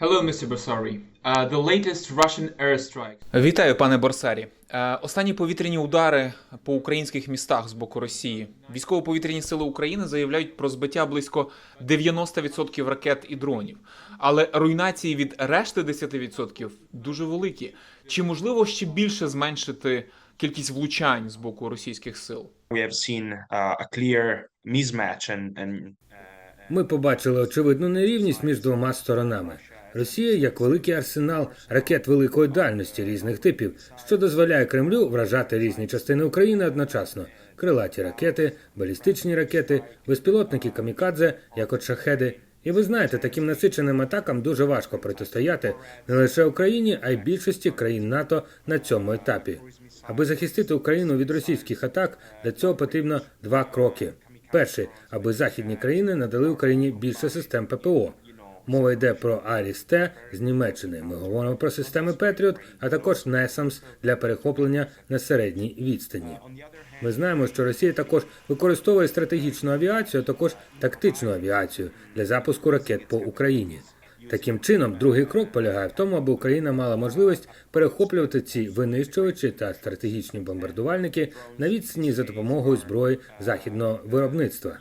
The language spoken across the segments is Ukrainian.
Hello, Mr. Basari. Uh, the latest Russian airstrike Вітаю, пане Борсарі. Е, Останні повітряні удари по українських містах з боку Росії. Військово-повітряні сили України заявляють про збиття близько 90% ракет і дронів. Але руйнації від решти 10% дуже великі. Чи можливо ще більше зменшити кількість влучань з боку російських сил? we have seen uh, a clear mismatch and, and Ми побачили очевидну нерівність між двома сторонами. Росія як великий арсенал ракет великої дальності різних типів, що дозволяє Кремлю вражати різні частини України одночасно: крилаті ракети, балістичні ракети, безпілотники камікадзе, як от шахеди. І ви знаєте, таким насиченим атакам дуже важко протистояти не лише Україні, а й більшості країн НАТО на цьому етапі. Аби захистити Україну від російських атак, для цього потрібно два кроки. Перший, аби західні країни надали Україні більше систем ППО. Мова йде про Аріс-Т з Німеччини. Ми говоримо про системи Петріот, а також Несамс для перехоплення на середній відстані. Ми знаємо, що Росія також використовує стратегічну авіацію, а також тактичну авіацію для запуску ракет по Україні. Таким чином, другий крок полягає в тому, аби Україна мала можливість перехоплювати ці винищувачі та стратегічні бомбардувальники на відстані за допомогою зброї західного виробництва.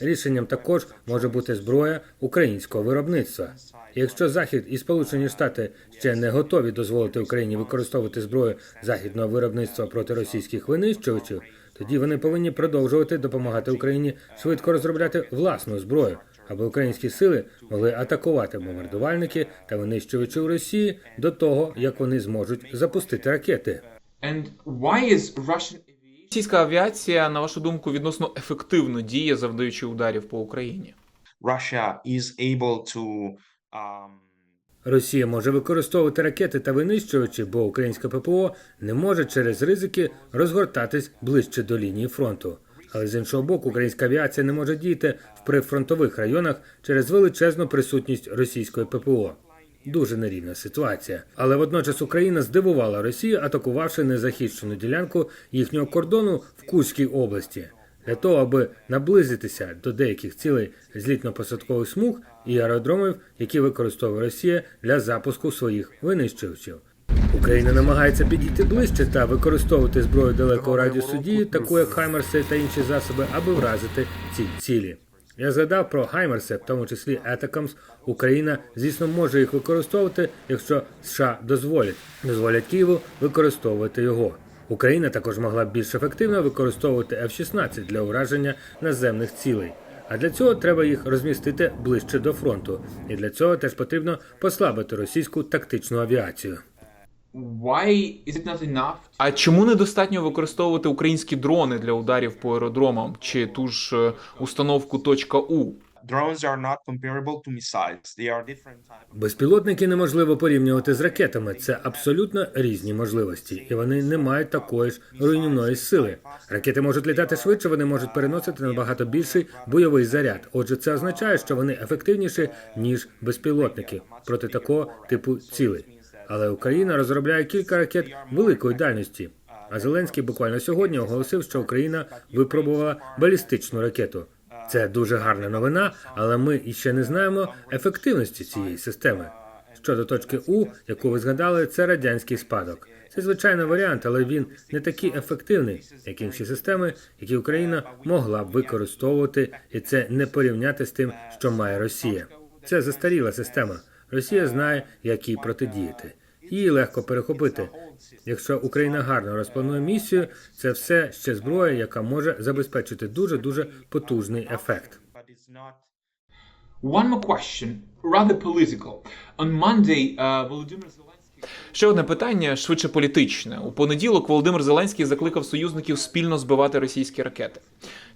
Рішенням також може бути зброя українського виробництва. Якщо Захід і Сполучені Штати ще не готові дозволити Україні використовувати зброю західного виробництва проти російських винищувачів, тоді вони повинні продовжувати допомагати Україні швидко розробляти власну зброю, аби українські сили могли атакувати бомбардувальники та винищувачі у Росії до того, як вони зможуть запустити ракети. and why is Russian Російська авіація, на вашу думку, відносно ефективно діє, завдаючи ударів по Україні. Russia is able to um, Росія може використовувати ракети та винищувачі, бо українське ППО не може через ризики розгортатись ближче до лінії фронту. Але з іншого боку, українська авіація не може діяти в прифронтових районах через величезну присутність російської ППО. Дуже нерівна ситуація. Але водночас Україна здивувала Росію, атакувавши незахищену ділянку їхнього кордону в Курській області. Для того, аби наблизитися до деяких цілей злітно-посадкових смуг і аеродромів, які використовує Росія для запуску своїх винищувачів. Україна намагається підійти ближче та використовувати зброю далекого радіусу дії, таку як Хаймерси та інші засоби, аби вразити ці цілі. Я згадав про Хаймерси, в тому числі Етакамс. Україна, звісно, може їх використовувати, якщо США дозволять дозволять Києву використовувати його. Україна також могла б більш ефективно використовувати F-16 для ураження наземних цілей. А для цього треба їх розмістити ближче до фронту. І для цього теж потрібно послабити російську тактичну авіацію. Why is it not enough А чому недостатньо використовувати українські дрони для ударів по аеродромам чи ту ж е, установку .у? drones are not comparable to missiles. They are different types. Безпілотники неможливо порівнювати з ракетами. Це абсолютно різні можливості, і вони не мають такої ж руйнівної сили. Ракети можуть літати швидше, вони можуть переносити набагато більший бойовий заряд. Отже, це означає, що вони ефективніші ніж безпілотники проти такого типу цілей. Але Україна розробляє кілька ракет великої дальності. А Зеленський буквально сьогодні оголосив, що Україна випробувала балістичну ракету. Це дуже гарна новина, але ми іще не знаємо ефективності цієї системи. Щодо точки У, яку ви згадали, це радянський спадок. Це звичайний варіант, але він не такий ефективний, як інші системи, які Україна могла б використовувати, і це не порівняти з тим, що має Росія. Це застаріла система. Росія знає, як їй протидіяти. Її легко перехопити. Якщо Україна гарно розпланує місію, це все ще зброя, яка може забезпечити дуже дуже потужний ефект. One more question rather political on Monday uh, Volodymyr Ще одне питання, швидше політичне. У понеділок Володимир Зеленський закликав союзників спільно збивати російські ракети.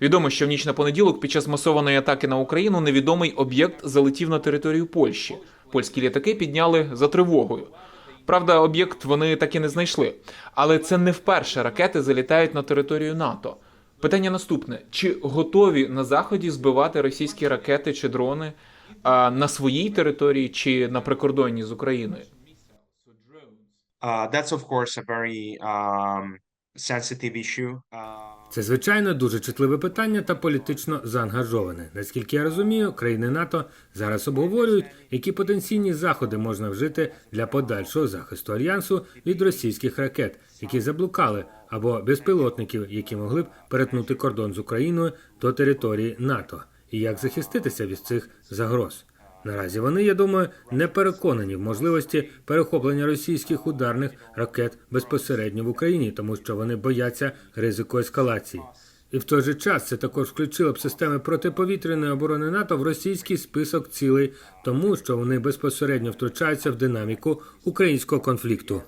Відомо, що в ніч на понеділок під час масованої атаки на Україну невідомий об'єкт залетів на територію Польщі. Польські літаки підняли за тривогою. Правда, об'єкт вони так і не знайшли. Але це не вперше ракети залітають на територію НАТО. Питання наступне: чи готові на заході збивати російські ракети чи дрони а, на своїй території чи на прикордонні з Україною? uh, that's of course a very um, Це звичайно дуже чутливе питання та політично заангажоване. Наскільки я розумію, країни НАТО зараз обговорюють, які потенційні заходи можна вжити для подальшого захисту альянсу від російських ракет, які заблукали, або безпілотників, які могли б перетнути кордон з Україною до території НАТО, і як захиститися від цих загроз. Наразі вони, я думаю, не переконані в можливості перехоплення російських ударних ракет безпосередньо в Україні, тому що вони бояться ризику ескалації. І в той же час це також включило б системи протиповітряної оборони НАТО в російський список цілей, тому що вони безпосередньо втручаються в динаміку українського конфлікту.